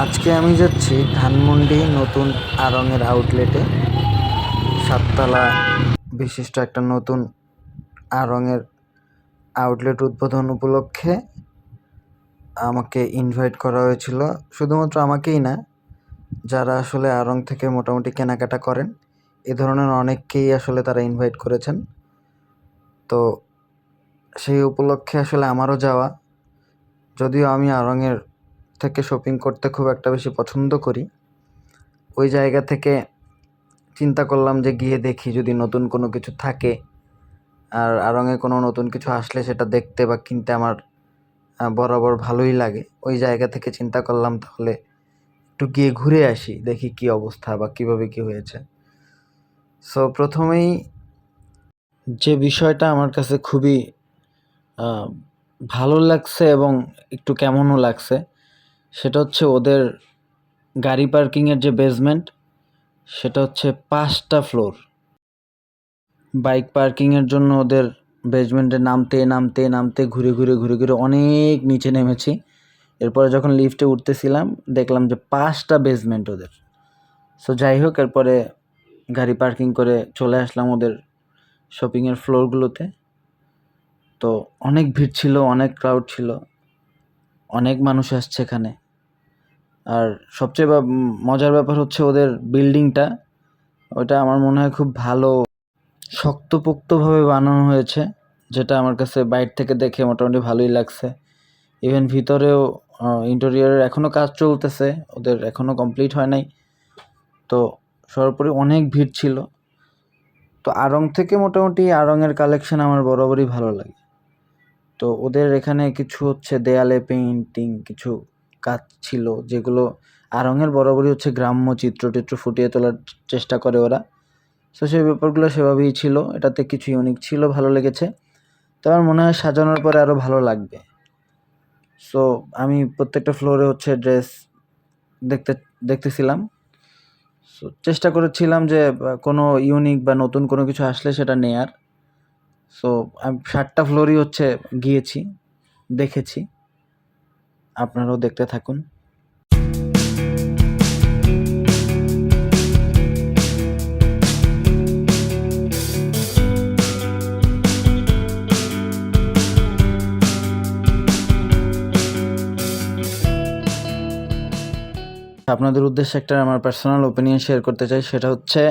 আজকে আমি যাচ্ছি ধানমন্ডি নতুন আড়ংয়ের আউটলেটে সাততলা বিশিষ্ট একটা নতুন আড়ংয়ের আউটলেট উদ্বোধন উপলক্ষে আমাকে ইনভাইট করা হয়েছিল। শুধুমাত্র আমাকেই না, যারা আসলে আড়ং থেকে মোটামুটি কেনাকাটা করেন, এ ধরনের অনেককেই আসলে তারা ইনভাইট করেছেন। তো সেই উপলক্ষে আসলে আমারও যাওয়া, যদিও আমি আড়ংয়ের থেকে শপিং করতে খুব একটা বেশি পছন্দ করি। ওই জায়গা থেকে চিন্তা করলাম যে গিয়ে দেখি যদি নতুন কোনো কিছু থাকে। আর আরঙে কোনো নতুন কিছু আসলে সেটা দেখতে বা কিনতে আমার বরাবর ভালোই লাগে। ওই জায়গা থেকে চিন্তা করলাম তাহলে একটু গিয়ে ঘুরে আসি, দেখি কি অবস্থা বা কীভাবে কি হয়েছে। সো প্রথমেই যে বিষয়টা আমার কাছে খুবই ভালো লাগছে এবং একটু কেমনও লাগছে সেটা হচ্ছে ওদের গাড়ি পার্কিংয়ের যে বেসমেন্ট সেটা হচ্ছে পাঁচটা ফ্লোর বাইক পার্কিংয়ের জন্য ওদের বেসমেন্টে নামতে নামতে নামতে ঘুরে ঘুরে ঘুরে ঘুরে অনেক নিচে নেমেছি। এরপরে যখন লিফটে উঠতেছিলাম, দেখলাম যে পাঁচটা বেসমেন্ট ওদের। সো যাই হোক, এরপরে গাড়ি পার্কিং করে চলে আসলাম ওদের শপিংয়ের ফ্লোরগুলোতে তো অনেক ভিড় ছিল, অনেক ক্রাউড ছিল, অনেক মানুষ আসছে এখানে। আর সবচেয়ে মজার ব্যাপার হচ্ছে ওদের বিল্ডিংটা। ওটা আমার মনে হয় খুব ভালো শক্তপোক্তভাবে বানানো হয়েছে, যেটা আমার কাছে বাইরে থেকে দেখে মোটামুটি ভালোই লাগছে। ইভেন ভিতরেও ইন্টেরিয়রের এখনও কাজ চলতেছে, ওদের এখনও কমপ্লিট হয় নাই। তো সর্বোপরি অনেক ভিড় ছিল। তো আড়ং থেকে মোটামুটি আড়ংয়ের কালেকশন আমার বরাবরই ভালো লাগে। তো ওদের এখানে কিছু হচ্ছে দেয়ালে পেইন্টিং কিছু কাজ ছিল, যেগুলো আড়ংয়ের বরাবরই হচ্ছে গ্রাম্য চিত্র টিত্র ফুটিয়ে তোলার চেষ্টা করে ওরা। সো সেই ব্যাপারগুলো সেভাবেই ছিল। এটাতে কিছু ইউনিক ছিল, ভালো লেগেছে। তো আমার মনে হয় সাজানোর পরে আরও ভালো লাগবে। সো আমি প্রত্যেকটা ফ্লোরে হচ্ছে ড্রেস দেখতে, দেখতেছিলাম। সো চেষ্টা করেছিলাম যে কোনো ইউনিক বা নতুন কোনো কিছু আসলে সেটা নেয়ার। সো আমি সাতটা ফ্লোরই হচ্ছে গিয়েছি, দেখেছি। আপনারাও দেখতে থাকুন। আপনাদের উদ্দেশ্যে একটা আমার পার্সোনাল ওপিনিয়ন শেয়ার করতে চাই, সেটা হচ্ছে,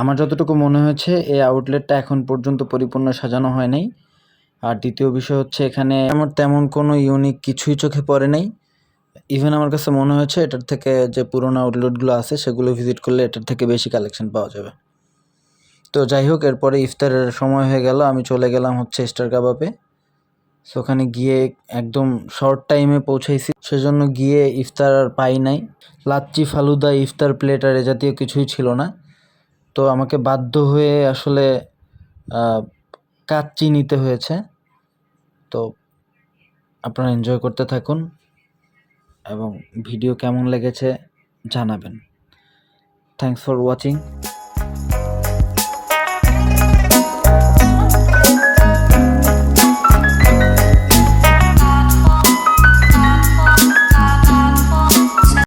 আমার যতটুকু মনে হয়েছে, এই আউটলেটটা এখন পর্যন্ত পরিপূর্ণ সাজানো হয় নাই। আর দ্বিতীয় বিষয় হচ্ছে এখানে আমার তেমন কোনো ইউনিক কিছুই চোখে পড়ে নাই। ইভেন আমার কাছে মনে হয়েছে এটার থেকে যে পুরোনো আউটলেটগুলো আছে, সেগুলো ভিজিট করলে এটার থেকে বেশি কালেকশন পাওয়া যাবে। তো যাই হোক, এরপরে ইফতারের সময় হয়ে গেল, আমি চলে গেলাম হচ্ছে স্টার কাবাবে সো ওখানে গিয়ে একদম শর্ট টাইমে পৌঁছাইছি। সেজন্য গিয়ে ইফতার আর পাই নাই। লাচ্চি ফালুদা ইফতার প্লেট আর এ জাতীয় কিছুই ছিল না। তো আমাকে বাধ্য হয়ে আসলে কাচ্চি নিতে হয়েছে। তো আপনারা এনজয় করতে থাকুন এবং ভিডিও কেমন লেগেছে জানাবেন। Thanks for watching